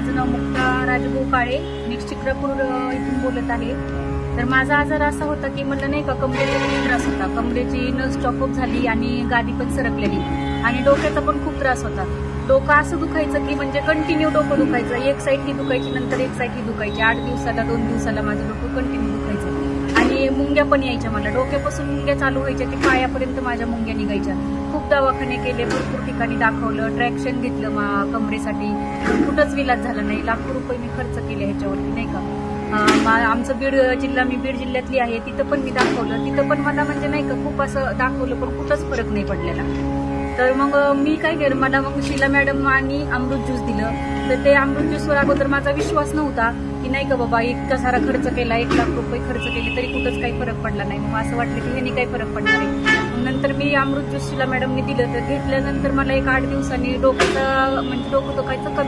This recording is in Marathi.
माझं नाव मुक्ता राजभाऊ काळे मी चित्रपूर इथून बोलत आहे. तर माझा आजार असा होता की म्हणलं नाही का कमरेचा खूप त्रास होता. कमरेची नस चॉकअप झाली आणि गादी पण सरकलेली. आणि डोक्याचा पण खूप त्रास होता. डोकं असं दुखायचं की म्हणजे कंटिन्यू डोकं दुखायचं. एक साईड ही दुखायची नंतर एक साईड ही दुखायची. आठ दिवसाला दोन दिवसाला माझं डोकं कंटिन्यू दुखायचं. मुंग्या पण यायच्या मला. डोक्यापासून मुंग्या चालू व्हायच्या ते पायापर्यंत माझ्या मुंग्या निघायच्या. खूप दवाखाने केले भरपूर ठिकाणी दाखवलं ट्रॅक्शन घेतलं मा कमरेसाठी. कुठंच विलाज झाला नाही. लाखो रुपये मी खर्च केले ह्याच्यावरती नाही का? मा- आमचं बीड जिल्हा मी बीड जिल्ह्यातली आहे तिथं पण मी दाखवलं. तिथं पण मला म्हणजे नाही का खूप असं दाखवलं पण कुठंच फरक नाही पडलेला. तर मग मी काय केलं मला मग शिला मॅडम आणि अमृत ज्यूस दिलं. तर ते अमृत ज्यूसवर अगोदर माझा विश्वास नव्हता. की नाही का बाबा इतका सारा खर्च केला एक लाख रुपये खर्च केले तरी कुठंच काही फरक पडला नाही. मग असं वाटलं की ह्यानी काही फरक पडणार आहे नंतर मी अमृत ज्यूस मॅडमने दिलं तर घेतल्यानंतर मला एक आठ दिवसांनी डोक्याचं म्हणजे डोकं दुखायचं कमी